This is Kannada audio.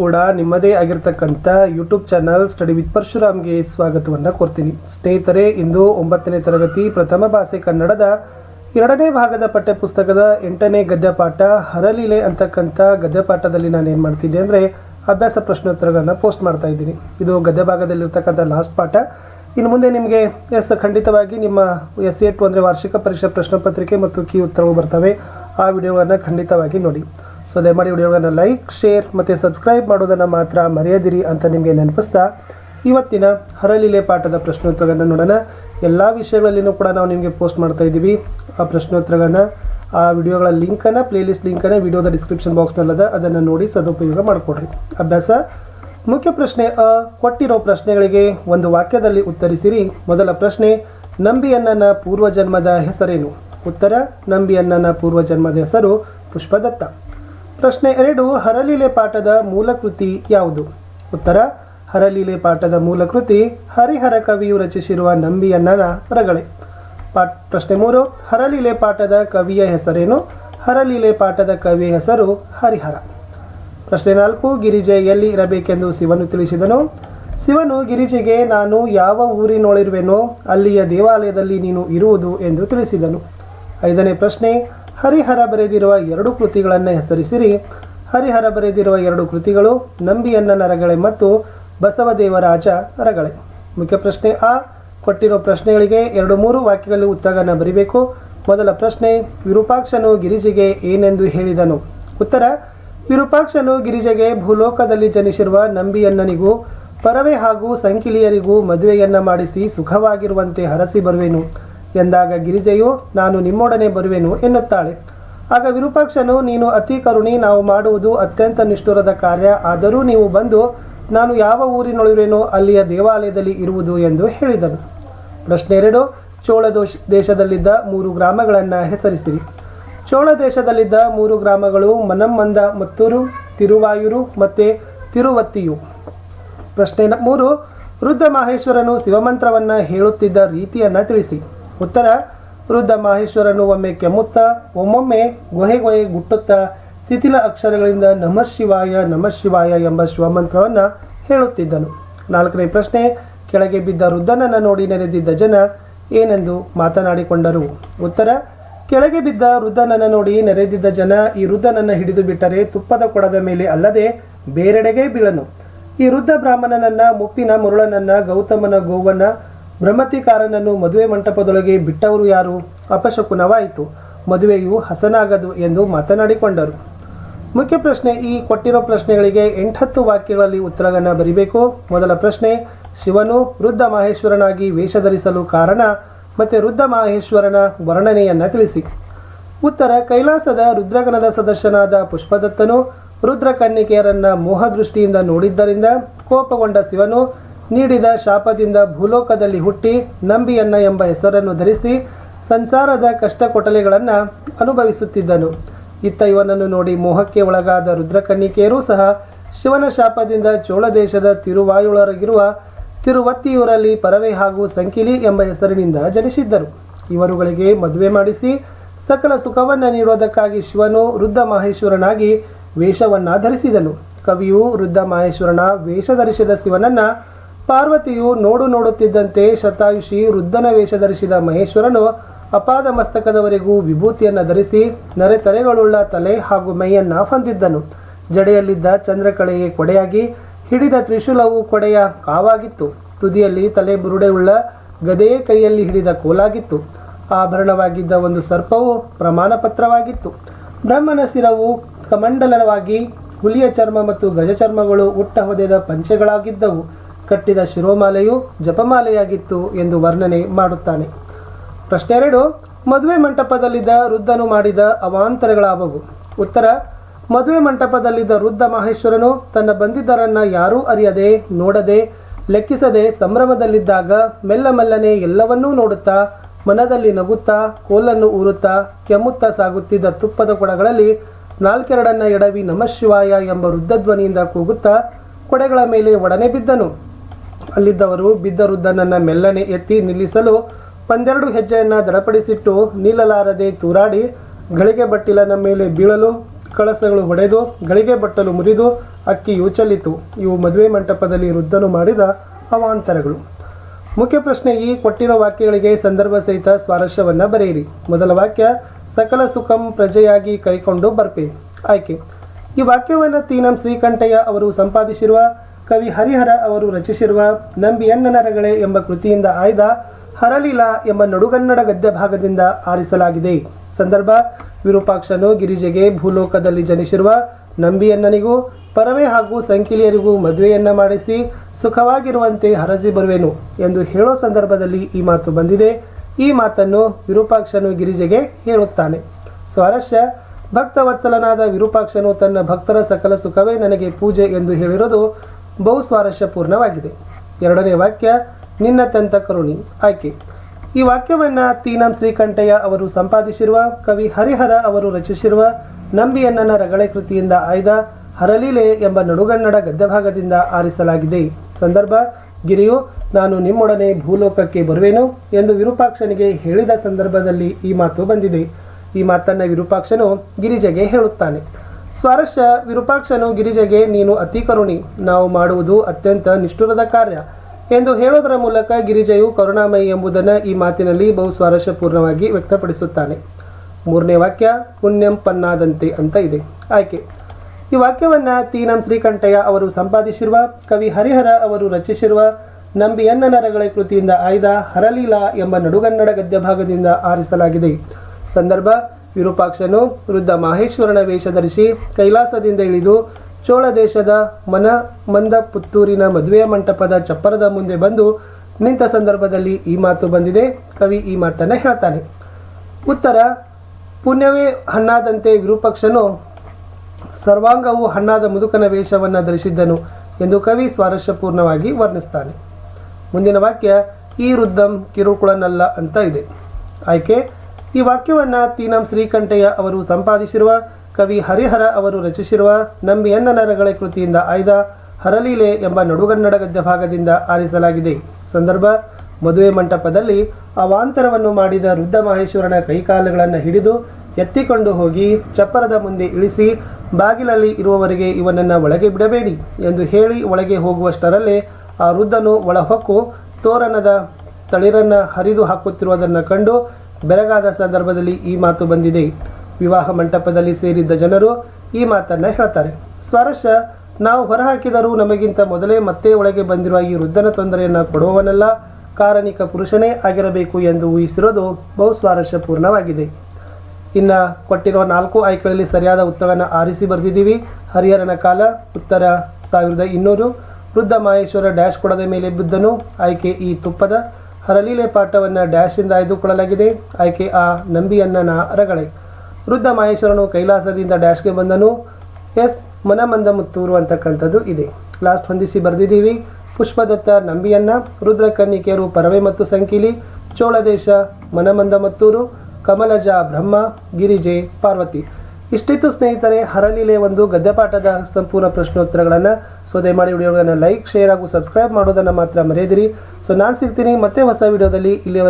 ಕೂಡ ನಿಮ್ಮದೇ ಆಗಿರ್ತಕ್ಕಂಥ ಯೂಟ್ಯೂಬ್ ಚಾನಲ್ ಸ್ಟಡಿ ವಿತ್ ಪರಶುರಾಮ್ಗೆ ಸ್ವಾಗತವನ್ನು ಕೋರ್ತೀನಿ ಸ್ನೇಹಿತರೆ, ಇಂದು ಒಂಬತ್ತನೇ ತರಗತಿ ಪ್ರಥಮ ಭಾಷೆ ಕನ್ನಡದ ಎರಡನೇ ಭಾಗದ ಪಠ್ಯಪುಸ್ತಕದ ಎಂಟನೇ ಗದ್ಯಪಾಠ ಹರಲೀಲೆ ಅಂತಕ್ಕಂಥ ಗದ್ಯಪಾಠದಲ್ಲಿ ನಾನು ಏನು ಮಾಡ್ತಿದ್ದೆ ಅಂದರೆ ಅಭ್ಯಾಸ ಪ್ರಶ್ನೋತ್ತರಗಳನ್ನು ಪೋಸ್ಟ್ ಮಾಡ್ತಾ ಇದ್ದೀನಿ. ಇದು ಗದ್ಯ ಭಾಗದಲ್ಲಿರ್ತಕ್ಕಂಥ ಲಾಸ್ಟ್ ಪಾಠ. ಇನ್ನು ಮುಂದೆ ನಿಮಗೆ ಎಸ್ ಖಂಡಿತವಾಗಿ ನಿಮ್ಮ ಎಸ್ ಎ ಟು ಅಂದರೆ ವಾರ್ಷಿಕ ಪರೀಕ್ಷಾ ಪ್ರಶ್ನೆ ಪತ್ರಿಕೆ ಮತ್ತು ಕೀ ಉತ್ತರವು ಬರ್ತವೆ. ಆ ವಿಡಿಯೋಗಳನ್ನು ಖಂಡಿತವಾಗಿ ನೋಡಿ. ಸೊ ದಯಮಾಡಿ ವಿಡಿಯೋಗಳನ್ನು ಲೈಕ್ ಶೇರ್ ಮತ್ತು ಸಬ್ಸ್ಕ್ರೈಬ್ ಮಾಡೋದನ್ನು ಮಾತ್ರ ಮರೆಯದಿರಿ ಅಂತ ನಿಮಗೆ ನೆನಪಿಸ್ತಾ ಇವತ್ತಿನ ಹರಳಿಲೆ ಪಾಠದ ಪ್ರಶ್ನೋತ್ತರಗಳನ್ನು ನೋಡೋಣ. ಎಲ್ಲ ವಿಷಯಗಳಲ್ಲಿನೂ ಕೂಡ ನಾವು ನಿಮಗೆ ಪೋಸ್ಟ್ ಮಾಡ್ತಾ ಇದ್ದೀವಿ. ಆ ಪ್ರಶ್ನೋತ್ತರಗಳನ್ನು, ಆ ವಿಡಿಯೋಗಳ ಲಿಂಕನ್ನು ಪ್ಲೇಲಿಸ್ಟ್ ಲಿಂಕನ್ನು ವಿಡಿಯೋದ ಡಿಸ್ಕ್ರಿಪ್ಷನ್ ಬಾಕ್ಸ್ನಲ್ಲದ ಅದನ್ನು ನೋಡಿ ಸದುಪಯೋಗ ಮಾಡಿಕೊಡ್ರಿ. ಅಭ್ಯಾಸ? ಮುಖ್ಯ ಪ್ರಶ್ನೆ ಅ, ಕೊಟ್ಟಿರೋ ಪ್ರಶ್ನೆಗಳಿಗೆ ಒಂದು ವಾಕ್ಯದಲ್ಲಿ ಉತ್ತರಿಸಿರಿ. ಮೊದಲ ಪ್ರಶ್ನೆ, ನಂಬಿಯಣ್ಣನ ಪೂರ್ವಜನ್ಮದ ಹೆಸರೇನು? ಉತ್ತರ, ನಂಬಿಯಣ್ಣನ ಪೂರ್ವಜನ್ಮದ ಹೆಸರು ಪುಷ್ಪದತ್ತ. ಪ್ರಶ್ನೆ ಎರಡು, ಹರಲೀಲೆ ಪಾಠದ ಮೂಲ ಕೃತಿ ಯಾವುದು? ಉತ್ತರ, ಹರಲೀಲೆ ಪಾಠದ ಮೂಲ ಕೃತಿ ಹರಿಹರ ಕವಿಯು ರಚಿಸಿರುವ ನಂಬಿಯಣ್ಣನ ರಗಳೆ. ಪಾಠ, ಪ್ರಶ್ನೆ ಮೂರು, ಹರಲೀಲೆ ಪಾಠದ ಕವಿಯ ಹೆಸರೇನು? ಹರಲೀಲೆ ಪಾಠದ ಕವಿಯ ಹೆಸರು ಹರಿಹರ. ಪ್ರಶ್ನೆ ನಾಲ್ಕು ಗಿರಿಜೆ ಎಲ್ಲಿ ಇರಬೇಕೆಂದು ಶಿವನು ತಿಳಿಸಿದನು. ಶಿವನು ಗಿರಿಜೆಗೆ, ನಾನು ಯಾವ ಊರಿನೊಳಿರುವೆನೋ ಅಲ್ಲಿಯ ದೇವಾಲಯದಲ್ಲಿ ನೀನು ಇರುವುದು ಎಂದು ತಿಳಿಸಿದನು. ಐದನೇ ಪ್ರಶ್ನೆ ಹರಿಹರ ಬರೆದಿರುವ ಎರಡು ಕೃತಿಗಳನ್ನು ಹೆಸರಿಸಿರಿ. ಹರಿಹರ ಬರೆದಿರುವ ಎರಡು ಕೃತಿಗಳು ನಂಬಿಯನ್ನ ನರಗಳೆ ಮತ್ತು ಬಸವದೇವರಾಜ ನರಗಳೆ. ಮುಖ್ಯ ಪ್ರಶ್ನೆ ಆ. ಕೊಟ್ಟಿರೋ ಪ್ರಶ್ನೆಗಳಿಗೆ ಎರಡು ಮೂರು ವಾಕ್ಯಗಳಲ್ಲಿ ಉತ್ತರವನ್ನು ಬರೀಬೇಕು. ಮೊದಲ ಪ್ರಶ್ನೆ, ವಿರೂಪಾಕ್ಷನು ಗಿರಿಜೆಗೆ ಏನೆಂದು ಹೇಳಿದನು? ಉತ್ತರ, ವಿರೂಪಾಕ್ಷನು ಗಿರಿಜೆಗೆ ಭೂಲೋಕದಲ್ಲಿ ಜನಿಸಿರುವ ನಂಬಿಯನ್ನನಿಗೂ, ಪರವೆ ಹಾಗೂ ಸಂಕಿಲಿಯರಿಗೂ ಮದುವೆಯನ್ನ ಮಾಡಿಸಿ ಸುಖವಾಗಿರುವಂತೆ ಹರಸಿ ಬರುವೆನು. ಎಂದಾಗ ಗಿರಿಜೆಯು, ನಾನು ನಿಮ್ಮೊಡನೆ ಬರುವೆನು ಎನ್ನುತ್ತಾಳೆ. ಆಗ ವಿರೂಪಾಕ್ಷನು, ನೀನು ಅತಿ ಕರುಣಿ, ನಾವು ಮಾಡುವುದು ಅತ್ಯಂತ ನಿಷ್ಠುರದ ಕಾರ್ಯ. ಆದರೂ ನೀವು ಬಂದು, ನಾನು ಯಾವ ಊರಿನೊಳಿರೇನೋ ಅಲ್ಲಿಯ ದೇವಾಲಯದಲ್ಲಿ ಇರುವುದು ಎಂದು ಹೇಳಿದನು. ಪ್ರಶ್ನೆ ಎರಡು, ಚೋಳ ದೋಶ್ ದೇಶದಲ್ಲಿದ್ದ ಮೂರು ಗ್ರಾಮಗಳನ್ನು ಹೆಸರಿಸಿರಿ. ಚೋಳ ದೇಶದಲ್ಲಿದ್ದ ಮೂರು ಗ್ರಾಮಗಳು ಮನಮ್ಮಂದ ಮತ್ತೂರು, ತಿರುವಾಯೂರು ಮತ್ತು ತಿರುವತ್ತಿಯು. ಪ್ರಶ್ನೆ ಮೂರು ವೃದ್ಧ ಮಹೇಶ್ವರನು ಶಿವಮಂತ್ರವನ್ನು ಹೇಳುತ್ತಿದ್ದ ರೀತಿಯನ್ನು ತಿಳಿಸಿ. ಉತ್ತರ, ವೃದ್ಧ ಮಹೇಶ್ವರನು ಒಮ್ಮೆ ಕೆಮ್ಮುತ್ತಾ, ಒಮ್ಮೊಮ್ಮೆ ಗೊಹೆ ಗೊಹೆ ಗುಟ್ಟುತ್ತಾ, ಶಿಥಿಲ ಅಕ್ಷರಗಳಿಂದ ನಮಃ ಶಿವಾಯ ನಮಃ ಶಿವಾಯ ಎಂಬ ಶಿವಮಂತ್ರವನ್ನು ಹೇಳುತ್ತಿದ್ದನು. ನಾಲ್ಕನೇ ಪ್ರಶ್ನೆ, ಕೆಳಗೆ ಬಿದ್ದ ವೃದ್ಧನನ್ನು ನೋಡಿ ನೆರೆದಿದ್ದ ಜನ ಏನೆಂದು ಮಾತನಾಡಿಕೊಂಡರು? ಉತ್ತರ, ಕೆಳಗೆ ಬಿದ್ದ ವೃದ್ಧನನ್ನು ನೋಡಿ ನೆರೆದಿದ್ದ ಜನ ಈ ವೃದ್ಧನನ್ನು ಹಿಡಿದು ಬಿಟ್ಟರೆ ತುಪ್ಪದ ಕೊಡದ ಮೇಲೆ ಅಲ್ಲದೆ ಬೇರೆಡೆಗೆ ಬೀಳನು. ಈ ವೃದ್ಧ ಬ್ರಾಹ್ಮಣನನ್ನ, ಮುಪ್ಪಿನ ಮುರುಳನನ್ನ, ಗೌತಮನ ಗೋವನ್ನ ಭ್ರಮತಿಕಾರನನ್ನು ಮದುವೆ ಮಂಟಪದೊಳಗೆ ಬಿಟ್ಟವರು ಯಾರು? ಅಪಶಕುನವಾಯಿತು. ಮದುವೆಯು ಹಸನಾಗದು ಎಂದು ಮಾತನಾಡಿಕೊಂಡರು. ಮುಖ್ಯ ಪ್ರಶ್ನೆ, ಈ ಕೊಟ್ಟಿರೋ ಪ್ರಶ್ನೆಗಳಿಗೆ ಎಂಟತ್ತು ವಾಕ್ಯಗಳಲ್ಲಿ ಉತ್ತರಗಳನ್ನು ಬರೀಬೇಕು? ಮೊದಲ ಪ್ರಶ್ನೆ, ಶಿವನು ವೃದ್ಧ ಮಹೇಶ್ವರನಾಗಿ ವೇಷ ಧರಿಸಲು ಕಾರಣ ಮತ್ತು ವೃದ್ಧ ಮಹೇಶ್ವರನ ವರ್ಣನೆಯನ್ನು ತಿಳಿಸಿ. ಉತ್ತರ, ಕೈಲಾಸದ ರುದ್ರಗಣದ ಸದಸ್ಯನಾದ ಪುಷ್ಪದತ್ತನು ರುದ್ರ ಕನ್ನಿಕೆಯರನ್ನ ಮೋಹದೃಷ್ಟಿಯಿಂದ ನೋಡಿದ್ದರಿಂದ ಕೋಪಗೊಂಡ ಶಿವನು ನೀಡಿದ ಶಾಪದಿಂದ ಭೂಲೋಕದಲ್ಲಿ ಹುಟ್ಟಿ ನಂಬಿಯನ್ನ ಎಂಬ ಹೆಸರನ್ನು ಧರಿಸಿ ಸಂಸಾರದ ಕಷ್ಟ ಕೊಟಲೆಗಳನ್ನು ಅನುಭವಿಸುತ್ತಿದ್ದನು. ಇತ್ತ ಇವನನ್ನು ನೋಡಿ ಮೋಹಕ್ಕೆ ಒಳಗಾದ ರುದ್ರಕನ್ನಿಕೆಯರೂ ಸಹ ಶಿವನ ಶಾಪದಿಂದ ಚೋಳ ದೇಶದ ತಿರುವಾಯುಳರಗಿರುವ ತಿರುವತ್ತಿಯೂರಲ್ಲಿ ಪರವೆ ಹಾಗೂ ಸಂಕಿಲಿ ಎಂಬ ಹೆಸರಿನಿಂದ ಜನಿಸಿದ್ದರು. ಇವರುಗಳಿಗೆ ಮದುವೆ ಮಾಡಿಸಿ ಸಕಲ ಸುಖವನ್ನು ನೀಡುವುದಕ್ಕಾಗಿ ಶಿವನು ವೃದ್ಧ ಮಹೇಶ್ವರನಾಗಿ ವೇಷವನ್ನ ಧರಿಸಿದನು ಕವಿಯು ವೃದ್ಧ ಮಹೇಶ್ವರನ ವೇಷ ಧರಿಸಿದ ಶಿವನನ್ನ ಪಾರ್ವತಿಯು ನೋಡು ನೋಡುತ್ತಿದ್ದಂತೆ ಶತಾಯುಷಿ ವೃದ್ಧನ ವೇಷ ಧರಿಸಿದ ಮಹೇಶ್ವರನು ಅಪಾದ ಮಸ್ತಕದವರೆಗೂ ವಿಭೂತಿಯನ್ನು ಧರಿಸಿ ನರೆತರೆಗಳುಳ್ಳ ತಲೆ ಹಾಗೂ ಮೈಯನ್ನ ಹೊಂದಿದ್ದನು. ಜಡೆಯಲ್ಲಿದ್ದ ಚಂದ್ರಕಳೆಗೆ ಕೊಡೆಯಾಗಿ ಹಿಡಿದ ತ್ರಿಶೂಲವು ಕೊಡೆಯ ಕಾವಾಗಿತ್ತು. ತುದಿಯಲ್ಲಿ ತಲೆ ಬುರುಡೆಯುಳ್ಳ ಗದೆಯ ಕೈಯಲ್ಲಿ ಹಿಡಿದ ಕೋಲಾಗಿತ್ತು. ಆಭರಣವಾಗಿದ್ದ ಒಂದು ಸರ್ಪವು ಪ್ರಮಾಣ ಪತ್ರವಾಗಿತ್ತು ಬ್ರಹ್ಮನ ಶಿರವು ಕಮಂಡಲವಾಗಿ ಹುಲಿಯ ಚರ್ಮ ಮತ್ತು ಗಜಚರ್ಮಗಳು ಉಟ್ಟ ಹೊದೆದ ಪಂಚೆಗಳಾಗಿದ್ದವು. ಕಟ್ಟಿದ ಶಿರೋಮಾಲೆಯು ಜಪಮಾಲೆಯಾಗಿತ್ತು ಎಂದು ವರ್ಣನೆ ಮಾಡುತ್ತಾನೆ. ಪ್ರಶ್ನೆ ಎರಡು, ಮದುವೆ ಮಂಟಪದಲ್ಲಿದ್ದ ವೃದ್ಧನು ಮಾಡಿದ ಅವಾಂತರಗಳಾವವು? ಉತ್ತರ, ಮದುವೆ ಮಂಟಪದಲ್ಲಿದ್ದ ವೃದ್ಧ ಮಹೇಶ್ವರನು ತನ್ನ ಬಂದಿದ್ದರನ್ನ ಯಾರೂ ಅರಿಯದೆ, ನೋಡದೆ, ಲೆಕ್ಕಿಸದೆ ಸಂಭ್ರಮದಲ್ಲಿದ್ದಾಗ ಮೆಲ್ಲ ಮೆಲ್ಲನೆ ಎಲ್ಲವನ್ನೂ ನೋಡುತ್ತಾ, ಮನದಲ್ಲಿ ನಗುತ್ತಾ, ಕೋಲನ್ನು ಊರುತ್ತಾ, ಕೆಮ್ಮುತ್ತಾ ಸಾಗುತ್ತಿದ್ದ ತುಪ್ಪದ ಕೊಡಗಳಲ್ಲಿ ನಾಲ್ಕೆರಡನ್ನ ಎಡವಿ ನಮಃ ಶಿವಾಯ ಎಂಬ ವೃದ್ಧಧ್ವನಿಯಿಂದ ಕೂಗುತ್ತಾ, ಕೊಡೆಗಳ ಮೇಲೆ ಒಡನೆ ಬಿದ್ದನು. ಅಲ್ಲಿದ್ದವರು ಬಿದ್ದ ವೃದ್ಧನನ್ನ ಮೆಲ್ಲನೆ ಎತ್ತಿ ನಿಲ್ಲಿಸಲು ಒಂದೆರಡು ಹೆಜ್ಜೆಯನ್ನು ದಡಪಡಿಸಿಟ್ಟು ನಿಲ್ಲಲಾರದೆ ತೂರಾಡಿ ಗಳಿಗೆ ಬಟ್ಟಿಲನ ಮೇಲೆ ಬೀಳಲು ಕಳಸಗಳು ಹೊಡೆದು ಗಳಿಗೆ ಬಟ್ಟಲು ಮುರಿದು ಅಕ್ಕಿಯು ಚೆಲ್ಲಿತು ಇವು ಮದುವೆ ಮಂಟಪದಲ್ಲಿ ವೃದ್ಧನು ಮಾಡಿದ ಅವಾಂತರಗಳು. ಮುಖ್ಯ ಪ್ರಶ್ನೆ ಈ ಕೊಟ್ಟಿರೋ ವಾಕ್ಯಗಳಿಗೆ ಸಂದರ್ಭ ಸಹಿತ ಸ್ವಾರಸ್ಯವನ್ನು ಬರೆಯಿರಿ. ಮೊದಲ ವಾಕ್ಯ, ಸಕಲ ಸುಖಂ ಪ್ರಜೆಯಾಗಿ ಕೈಕೊಂಡು ಬರ್ಪೆ. ಆಯ್ಕೆ. ಈ ವಾಕ್ಯವನ್ನು ತೀನಂ ಶ್ರೀಕಂಠಯ್ಯ ಅವರು ಸಂಪಾದಿಸಿರುವ ಕವಿ ಹರಿಹರ ಅವರು ರಚಿಸಿರುವ ನಂಬಿ ಎನ್ನನರಗಳೇ ಎಂಬ ಕೃತಿಯಿಂದ ಆಯ್ದ ಹರಲಿಲ ಎಂಬ ನಡುಗನ್ನಡ ಗದ್ಯ ಭಾಗದಿಂದ ಆರಿಸಲಾಗಿದೆ. ಸಂದರ್ಭ ವಿರೂಪಾಕ್ಷನು ಗಿರಿಜೆಗೆ ಭೂಲೋಕದಲ್ಲಿ ಜನಿಸಿರುವ ನಂಬಿಯನ್ನನಿಗೂ ಪರವೆ ಹಾಗೂ ಸಂಕಿಲಿಯರಿಗೂ ಮದುವೆಯನ್ನ ಮಾಡಿಸಿ ಸುಖವಾಗಿರುವಂತೆ ಹರಸಿ ಬರುವೆನು ಎಂದು ಹೇಳೋ ಸಂದರ್ಭದಲ್ಲಿ ಈ ಮಾತು ಬಂದಿದೆ. ಈ ಮಾತನ್ನು ವಿರೂಪಾಕ್ಷನು ಗಿರಿಜೆಗೆ ಹೇಳುತ್ತಾನೆ. ಸ್ವಾರಸ್ಯ, ಭಕ್ತವತ್ಸಲನಾದ ವಿರೂಪಾಕ್ಷನು ತನ್ನ ಭಕ್ತರ ಸಕಲ ಸುಖವೇ ನನಗೆ ಪೂಜೆ ಎಂದು ಹೇಳಿರೋದು ಬಹು ಸ್ವಾರಸ್ಯಪೂರ್ಣವಾಗಿದೆ ಎರಡನೇ ವಾಕ್ಯ, ನಿನ್ನ ತಂತ ಕರುಣಿ. ಆಯ್ಕೆ. ಈ ವಾಕ್ಯವನ್ನು ತೀನಂ ಶ್ರೀಕಂಠಯ್ಯ ಅವರು ಸಂಪಾದಿಸಿರುವ, ಕವಿ ಹರಿಹರ ಅವರು ರಚಿಸಿರುವ ನಂಬಿಯನ್ನನ ರಗಳೆ ಕೃತಿಯಿಂದ ಆಯ್ದ, ಹರಲೀಲೆ ಎಂಬ ನಡುಗನ್ನಡ ಗದ್ಯಭಾಗದಿಂದ ಆರಿಸಲಾಗಿದೆ. ಸಂದರ್ಭ, ಗಿರಿಯು, ನಾನು ನಿಮ್ಮೊಡನೆ ಭೂಲೋಕಕ್ಕೆ ಬರುವೆನು ಎಂದು ವಿರೂಪಾಕ್ಷನಿಗೆ ಹೇಳಿದ ಸಂದರ್ಭದಲ್ಲಿ ಈ ಮಾತು ಬಂದಿದೆ. ಈ ಮಾತನ್ನ ವಿರೂಪಾಕ್ಷನು ಗಿರಿಜೆಗೆ ಹೇಳುತ್ತಾನೆ. ಸ್ವಾರಸ್ಯ ವಿರೂಪಾಕ್ಷನು ಗಿರಿಜೆಗೆ, ನೀನು ಅತಿ ಕರುಣಿ, ನಾವು ಮಾಡುವುದು ಅತ್ಯಂತ ನಿಷ್ಠುರದ ಕಾರ್ಯ ಎಂದು ಹೇಳೋದರ ಮೂಲಕ ಗಿರಿಜೆಯು ಕರುಣಾಮಯಿ ಎಂಬುದನ್ನು ಈ ಮಾತಿನಲ್ಲಿ ಬಹು ಸ್ವಾರಸ್ಯಪೂರ್ಣವಾಗಿ ವ್ಯಕ್ತಪಡಿಸುತ್ತಾನೆ. ಮೂರನೇ ವಾಕ್ಯ, ಪುಣ್ಯಂ ಪನ್ನಾದಂತೆ ಅಂತ ಇದೆ. ಆಯ್ಕೆ. ಈ ವಾಕ್ಯವನ್ನು ತೀನಂ ಶ್ರೀಕಂಠಯ್ಯ ಅವರು ಸಂಪಾದಿಸಿರುವ, ಕವಿ ಹರಿಹರ ಅವರು ರಚಿಸಿರುವ ನಂಬಿ ಎನ್ನನರಗಳ ಕೃತಿಯಿಂದ ಆಯ್ದ ಹರಲೀಲಾ ಎಂಬ ನಡುಗನ್ನಡ ಗದ್ಯ ಭಾಗದಿಂದ ಆರಿಸಲಾಗಿದೆ. ಸಂದರ್ಭ ವಿರೂಪಾಕ್ಷನು ವೃದ್ಧ ಮಹೇಶ್ವರನ ವೇಷ ಧರಿಸಿ ಕೈಲಾಸದಿಂದ ಇಳಿದು ಚೋಳ ದೇಶದ ಮನ ಮಂದ ಪುತ್ತೂರಿನ ಮದುವೆಯ ಮಂಟಪದ ಚಪ್ಪರದ ಮುಂದೆ ಬಂದು ನಿಂತ ಸಂದರ್ಭದಲ್ಲಿ ಈ ಮಾತು ಬಂದಿದೆ. ಕವಿ ಈ ಮಾತನ್ನು ಹೇಳ್ತಾನೆ. ಉತ್ತರ, ಪುಣ್ಯವೇ ಹಣ್ಣಾದಂತೆ ವಿರೂಪಾಕ್ಷನು ಸರ್ವಾಂಗವು ಹಣ್ಣಾದ ಮುದುಕನ ವೇಷವನ್ನು ಧರಿಸಿದ್ದನು ಎಂದು ಕವಿ ಸ್ವಾರಸ್ಯಪೂರ್ಣವಾಗಿ ವರ್ಣಿಸ್ತಾನೆ. ಮುಂದಿನ ವಾಕ್ಯ, ಈ ವೃದ್ಧಂ ಕಿರುಕುಳನಲ್ಲ ಅಂತ ಇದೆ. ಆಯ್ಕೆ ಈ ವಾಕ್ಯವನ್ನ ತೀನಂ ಶ್ರೀಕಂಠಯ್ಯ ಅವರು ಸಂಪಾದಿಸಿರುವ, ಕವಿ ಹರಿಹರ ಅವರು ರಚಿಸಿರುವ, ನಂಬಿ ಎನ್ನನರಗಳ ಕೃತಿಯಿಂದ ಆಯ್ದ ಹರಲೀಲೆ ಎಂಬ ನಡುಗನ್ನಡ ಗದ್ಯ ಭಾಗದಿಂದ ಆರಿಸಲಾಗಿದೆ. ಸಂದರ್ಭ, ಮದುವೆ ಮಂಟಪದಲ್ಲಿ ಅವಾಂತರವನ್ನು ಮಾಡಿದ ವೃದ್ಧ ಮಹೇಶ್ವರನ ಕೈಕಾಲುಗಳನ್ನು ಹಿಡಿದು ಎತ್ತಿಕೊಂಡು ಹೋಗಿ ಚಪ್ಪರದ ಮುಂದೆ ಇಳಿಸಿ ಬಾಗಿಲಲ್ಲಿ ಇರುವವರಿಗೆ ಇವನನ್ನು ಒಳಗೆ ಬಿಡಬೇಡಿ ಎಂದು ಹೇಳಿ ಒಳಗೆ ಹೋಗುವಷ್ಟರಲ್ಲೇ ಆ ವೃದ್ಧನು ಒಳಹೊಕ್ಕು ತೋರಣದ ತಳಿರನ್ನು ಹರಿದು ಹಾಕುತ್ತಿರುವುದನ್ನು ಕಂಡು ಬೆರಗಾದ ಸಂದರ್ಭದಲ್ಲಿ ಈ ಮಾತು ಬಂದಿದೆ. ವಿವಾಹ ಮಂಟಪದಲ್ಲಿ ಸೇರಿದ್ದ ಜನರು ಈ ಮಾತನ್ನ ಹೇಳ್ತಾರೆ. ಸ್ವರಶ ನಾವು ಹೊರಹಾಕಿದರೂ ನಮಗಿಂತ ಮೊದಲೇ ಮತ್ತೆ ಒಳಗೆ ಬಂದಿರುವ ಈ ವೃದ್ಧನ ತೊಂದರೆಯನ್ನು ಕೊಡುವವನಲ್ಲ, ಕಾರಣಿಕ ಪುರುಷನೇ ಆಗಿರಬೇಕು ಎಂದು ಊಹಿಸಿರೋದು ಬಹು ಸ್ವಾರಸ್ಯಪೂರ್ಣವಾಗಿದೆ. ಇನ್ನು ಕೊಟ್ಟಿರುವ ನಾಲ್ಕು ಆಯ್ಕೆಗಳಲ್ಲಿ ಸರಿಯಾದ ಉತ್ತರವನ್ನು ಆರಿಸಿ ಬರೆದಿದ್ದೀವಿ. ಹರಿಹರನ ಕಾಲ, ಉತ್ತರ ಸಾವಿರದ ಇನ್ನೂರು. ವೃದ್ಧ ಮಹೇಶ್ವರ ಡ್ಯಾಶ್ ಕೊಡದ ಮೇಲೆ ಬಿದ್ದನು. ಆಯ್ಕೆ ಈ ತುಪ್ಪದ. ಹರಲೀಲೆ ಪಾಠವನ್ನು ಡ್ಯಾಶಿಂದ ಆಯ್ದುಕೊಳ್ಳಲಾಗಿದೆ. ಆಯ್ಕೆ ಆ ನಂಬಿಯನ್ನನ ಅರಗಳೆ. ವೃದ್ಧ ಮಹೇಶ್ವರನು ಕೈಲಾಸದಿಂದ ಡ್ಯಾಶ್ಗೆ ಬಂದನು. ಎಸ್ ಮನಮಂದ ಮುತ್ತೂರು ಅಂತಕ್ಕಂಥದ್ದು ಇದೆ. ಲಾಸ್ಟ್ ಹೊಂದಿಸಿ ಬರೆದಿದ್ದೀವಿ. ಪುಷ್ಪದತ್ತ ನಂಬಿಯನ್ನ ರುದ್ರ ಕನ್ನಿಕೆಯರು ಪರವೆ ಮತ್ತು ಸಂಕಿಲಿ, ಚೋಳದೇಶ ಮನಮಂದ ಮತ್ತೂರು ಕಮಲಜ ಬ್ರಹ್ಮ, ಗಿರಿಜೆ ಪಾರ್ವತಿ. ಇಷ್ಟಿತ್ತು ಸ್ನೇಹಿತರೆ ಹರಳಿಲೆ ಒಂದು ಗದ್ಯಪಾಠದ ಸಂಪೂರ್ಣ ಪ್ರಶ್ನೋತ್ತರಗಳನ್ನು ಸೊ ದಯಮಾಡಿ ವಿಡಿಯೋಗಳನ್ನು ಲೈಕ್ ಶೇರ್ ಹಾಗೂ ಸಬ್ಸ್ಕ್ರೈಬ್ ಮಾಡೋದನ್ನು ಮಾತ್ರ ಮರೆಯದಿರಿ. ಸೊ ನಾನು ಸಿಗ್ತೀನಿ ಮತ್ತೆ ಹೊಸ ವಿಡಿಯೋದಲ್ಲಿ ಇಲ್ಲಿಯವರೆಗೆ